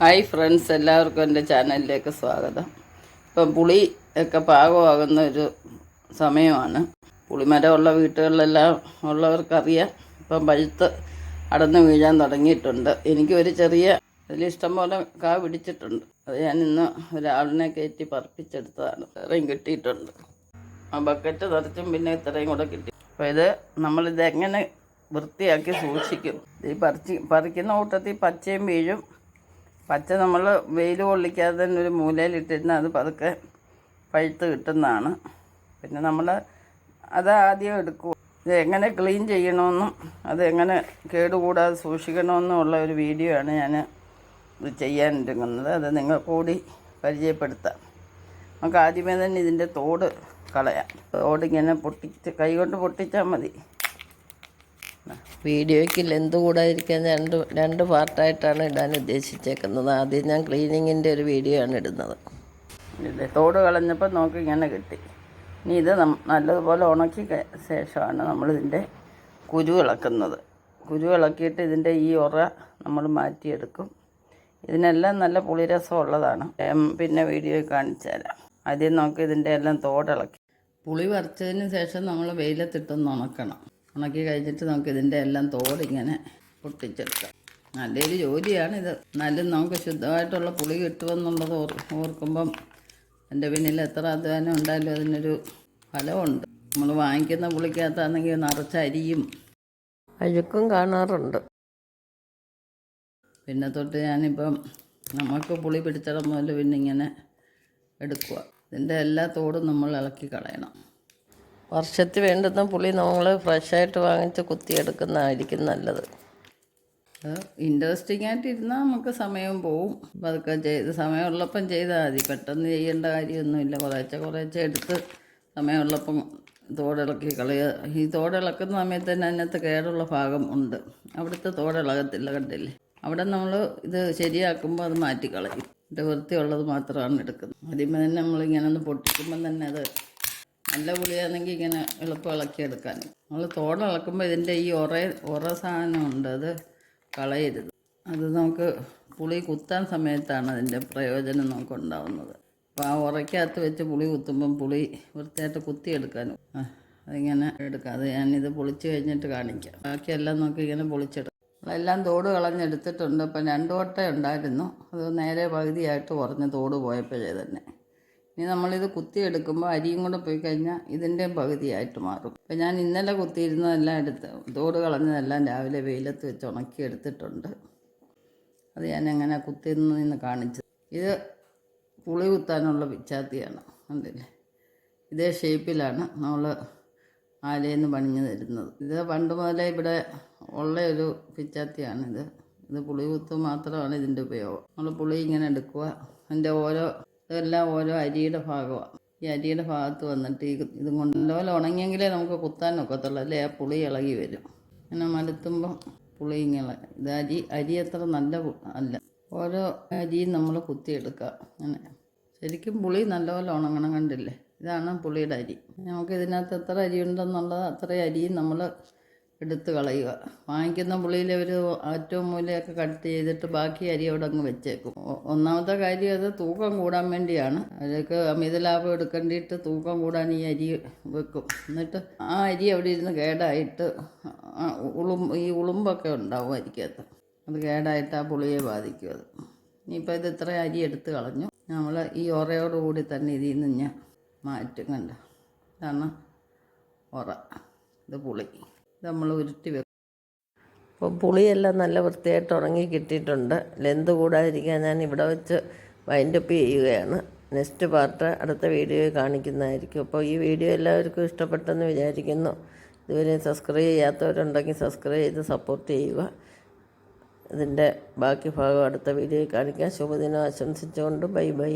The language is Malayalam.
ഹായ് ഫ്രണ്ട്സ് എല്ലാവർക്കും എന്റെ ചാനലിലേക്ക് സ്വാഗതം. ഇപ്പം പുളി ഒക്കെ പാകമാകുന്ന ഒരു സമയമാണ്. പുളിമരമുള്ള വീട്ടുകളിലെല്ലാം ഉള്ളവർക്കറിയാം. ഇപ്പം പഴുത്ത് അടന്ന് വീഴാൻ തുടങ്ങിയിട്ടുണ്ട്. എനിക്ക് ഒരു ചെറിയ ഇഷ്ടം പോലെ കാ പിടിച്ചിട്ടുണ്ട്. അത് ഞാൻ ഇന്ന് ഒരാളിനെ കയറ്റി പറപ്പിച്ചെടുത്തതാണ്. ഇത്രയും കിട്ടിയിട്ടുണ്ട്. ആ ബക്കറ്റ് നിറച്ചും പിന്നെ ഇത്രയും കൂടെ കിട്ടി. അപ്പോൾ ഇത് നമ്മളിത് എങ്ങനെ വൃത്തിയാക്കി സൂക്ഷിക്കും? ഈ പറിച്ച് പറിക്കുന്ന കൂട്ടത്തിൽ പച്ചയും വീഴും പച്ച നമ്മൾ വെയിൽ കൊള്ളിക്കാതെ തന്നെ ഒരു മൂലയിലിട്ടിരുന്ന അത് പതുക്കെ പഴുത്ത് കിട്ടുന്നതാണ്. പിന്നെ നമ്മൾ അത് ആദ്യം എടുക്കും. ഇത് എങ്ങനെ ക്ലീൻ ചെയ്യണമെന്നും അത് എങ്ങനെ കേടുകൂടാതെ സൂക്ഷിക്കണമെന്നും ഉള്ള ഒരു വീഡിയോ ആണ് ഞാൻ ഇത് ചെയ്യാനിരിക്കുന്നത് അത് നിങ്ങൾ കൂടി പരിചയപ്പെടുത്താം. നമുക്ക് ആദ്യമേ തന്നെ ഇതിന്റെ തോട് കളയാം. തോടിങ്ങനെ പൊട്ടിച്ച് കൈ കൊണ്ട് പൊട്ടിച്ചാൽ മതി. വീഡിയോയ്ക്ക് ലെന്ത് കൂടാതിരിക്കാൻ രണ്ട് രണ്ട് പാർട്ടായിട്ടാണ് ഇടാൻ ഉദ്ദേശിച്ചേക്കുന്നത്. ആദ്യം ഞാൻ ക്ലീനിങ്ങിന്റെ ഒരു വീഡിയോ ആണ് ഇടുന്നത്. ഇല്ലേ തോട് കളഞ്ഞപ്പോൾ നോക്കി ഇങ്ങനെ കിട്ടി. ഇനി ഇത് നം- നല്ലതുപോലെ ഉണക്കി ശേഷമാണ് നമ്മളിതിന്റെ കുരു ഇളക്കുന്നത്. കുരു ഇളക്കിയിട്ട് ഇതിന്റെ ഈ ഉറ നമ്മൾ മാറ്റിയെടുക്കും. ഇതിനെല്ലാം നല്ല പുളിരസം ഉള്ളതാണ് പിന്നെ വീഡിയോ കാണിച്ചു തരാം. ആദ്യം നോക്കി ഇതിന്റെ എല്ലാം തോടിളക്കി പുളി വറുത്തതിന് ശേഷം നമ്മൾ വെയിലത്തിട്ടൊന്ന് ഉണക്കണം. ഉണക്കി കഴിഞ്ഞിട്ട് നമുക്ക് ഇതിന്റെ എല്ലാം തോലിങ്ങനെ പൊട്ടിച്ചെടുക്കാം. നല്ലൊരു ജോലിയാണ് ഇത് എന്നാലും നമുക്ക് ശുദ്ധമായിട്ടുള്ള പുളി കിട്ടുമെന്നുള്ളത് ഓർ ഓർക്കുമ്പം എന്റെ പിന്നിൽ എത്ര അധ്വാനം ഉണ്ടായാലും അതിനൊരു ഫലമുണ്ട്. നമ്മൾ വാങ്ങിക്കുന്ന പുളിക്കകത്താണെങ്കിൽ നിറച്ച അരിയും അഴുക്കും കാണാറുണ്ട്. പിന്നെ തൊട്ട് ഞാനിപ്പം നമുക്ക് പുളി പിടിച്ചിടം മുതൽ പിന്നെ ഇങ്ങനെ എടുക്കുക ഇതിന്റെ എല്ലാ തോടും നമ്മൾ ഇളക്കി കളയണം. വർഷത്തിൽ വേണ്ടുന്ന പുളി നമ്മൾ ഫ്രഷായിട്ട് വാങ്ങിച്ച് കുത്തിയെടുക്കുന്നതായിരിക്കും നല്ലത്. ഇൻട്രസ്റ്റിംഗ് ആയിട്ട് ഇരുന്നാൽ നമുക്ക് സമയം പോവും. പതുക്കെ ചെയ്ത് സമയമുള്ളപ്പം ചെയ്താൽ മതി. പെട്ടെന്ന് ചെയ്യേണ്ട കാര്യമൊന്നുമില്ല. കുറേശ്ശെ കുറേശ്ശെ എടുത്ത് സമയമുള്ളപ്പം തോടിളക്കി കളയുക ഈ തോടിളക്കുന്ന സമയത്ത് തന്നെ അതിനകത്ത് കേടുള്ള ഭാഗം ഉണ്ട്. അവിടുത്തെ തോടിളകത്തില്ല കണ്ടില്ലേ? അവിടെ നമ്മൾ ഇത് ശരിയാക്കുമ്പോൾ അത് മാറ്റിക്കളയും. എന്നിട്ട് വൃത്തിയുള്ളത് മാത്രമാണ് എടുക്കുന്നത്. ആദ്യമേ തന്നെ നമ്മളിങ്ങനെ ഒന്ന് പൊട്ടിക്കുമ്പം തന്നെ അത് നല്ല പുളിയാണെങ്കിൽ ഇങ്ങനെ എളുപ്പം ഇളക്കിയെടുക്കാൻ നമ്മൾ തോട് ഇളക്കുമ്പോൾ ഇതിന്റെ ഈ ഉറ ഉറ സാധനമുണ്ട് അത് കളയരുത്. അത് നമുക്ക് പുളി കുത്താൻ സമയത്താണ് അതിന്റെ പ്രയോജനം നമുക്ക് ഉണ്ടാവുന്നത്. അപ്പോൾ ആ ഉറയ്ക്കകത്ത് വെച്ച് പുളി കുത്തുമ്പം പുളി വൃത്തിയായിട്ട് കുത്തിയെടുക്കാനും അതിങ്ങനെ എടുക്കാം. അത് ഞാനിത് പൊളിച്ച് കഴിഞ്ഞിട്ട് കാണിക്കാം. ബാക്കിയെല്ലാം നമുക്ക് ഇങ്ങനെ പൊളിച്ചെടുക്കാം. എല്ലാം തോട് കളഞ്ഞെടുത്തിട്ടുണ്ട്. അപ്പം രണ്ട് വട്ടം ഉണ്ടായിരുന്നു. അത് നേരെ പകുതിയായിട്ട് കുറഞ്ഞ് തോട് പോയപ്പോഴേ തന്നെ. ഇനി നമ്മളിത് കുത്തിയെടുക്കുമ്പോൾ അരിയും കൂടെ പോയി കഴിഞ്ഞാൽ ഇതിന്റെ പകുതിയായിട്ട് മാറും. അപ്പം ഞാൻ ഇന്നലെ കുത്തിയിരുന്നതെല്ലാം എടുത്ത് തോട് കളഞ്ഞതെല്ലാം രാവിലെ വെയിലത്ത് വെച്ച് ഉണക്കി എടുത്തിട്ടുണ്ട്. അത് ഞാൻ എങ്ങനെ കുത്തിന്ന് നിന്ന് കാണിച്ചത് ഇത് പുളി കുത്താനുള്ള പിച്ചാത്തിയാണ് കണ്ടില്ലേ? ഇതേ ഷേപ്പിലാണ് നമ്മൾ ആലയെന്ന് പണിഞ്ഞു തരുന്നത്. ഇത് പണ്ട് മുതലേ ഇവിടെ ഉള്ള ഒരു പിച്ചാത്തിയാണിത് ഇത് പുളി കുത്ത് മാത്രമാണ് ഇതിന്റെ ഉപയോഗം. നമ്മൾ പുളി ഇങ്ങനെ എടുക്കുക. അതിന്റെ ഓരോ ഇതെല്ലാം ഓരോ അരിയുടെ ഭാഗമാണ് ഈ അരിയുടെ ഭാഗത്ത് വന്നിട്ട് ഈ ഇതും കൊണ്ടുപോലെ ഉണങ്ങിയെങ്കിലേ നമുക്ക് കുത്താൻ ഒക്കത്തുള്ളൂ. അല്ലേ? ആ പുളി ഇളകി വരും. പിന്നെ മലത്തുമ്പം പുളി ഇങ്ങനെ ഇത് അരി അരി അത്ര നല്ല അല്ല. ഓരോ അരിയും നമ്മൾ കുത്തിയെടുക്കുക. അങ്ങനെ ശരിക്കും പുളി നല്ലപോലെ ഉണങ്ങണം കണ്ടില്ലേ? ഇതാണ് പുളിയുടെ അരി. നമുക്ക് ഇതിനകത്ത് എത്ര അരി ഉണ്ടെന്നുള്ളത് അത്രയും അരിയും നമ്മൾ എടുത്ത് കളയുക. വാങ്ങിക്കുന്ന പുളിയിൽ അവർ ഏറ്റവും മൂലയൊക്കെ കട്ട് ചെയ്തിട്ട് ബാക്കി അരി അവിടെ അങ്ങ് വെച്ചേക്കും. ഒന്നാമത്തെ കാര്യം അത് തൂക്കം കൂടാൻ വേണ്ടിയാണ്. അതിലേക്ക് അമിത ലാഭം എടുക്കേണ്ടിയിട്ട് തൂക്കം കൂടാൻ ഈ അരി വെക്കും. എന്നിട്ട് ആ അരി അവിടെ ഇരുന്ന് കേടായിട്ട് ഉളും ഈ ഉളുമ്പൊക്കെ ഉണ്ടാവും അരിക്കകത്ത് അത് കേടായിട്ട് ആ പുളിയെ ബാധിക്കും അത്. ഇനിയിപ്പോൾ ഇത് ഇത്ര അരി എടുത്ത് കളഞ്ഞു. നമ്മൾ ഈ ഒറയോടുകൂടി തന്നെ ഇതിൽ നിന്ന് ഞാൻ മാറ്റും കണ്ട? ഇതാണ് ഒറ ഇത് പുളി. നമ്മൾ ഉരുട്ടി വെക്കും. അപ്പോൾ പുളിയെല്ലാം നല്ല വൃത്തിയായിട്ട് ഉണങ്ങി കിട്ടിയിട്ടുണ്ട്. ലെന്ത് കൂടാതിരിക്കാൻ ഞാൻ ഇവിടെ വെച്ച് വൈൻഡപ്പ് ചെയ്യുകയാണ്. നെക്സ്റ്റ് പാർട്ട് അടുത്ത വീഡിയോയിൽ കാണിക്കുന്നതായിരിക്കും. അപ്പോൾ ഈ വീഡിയോ എല്ലാവർക്കും ഇഷ്ടപ്പെട്ടെന്ന് വിചാരിക്കുന്നു. ഇതുവരെ സബ്സ്ക്രൈബ് ചെയ്യാത്തവരുണ്ടെങ്കിൽ സബ്സ്ക്രൈബ് ചെയ്ത് സപ്പോർട്ട് ചെയ്യുക. ഇതിന്റെ ബാക്കി ഭാഗം അടുത്ത വീഡിയോയിൽ കാണിക്കാം. ശുഭദിനം ആശംസിച്ചുകൊണ്ട് ബൈ ബൈ.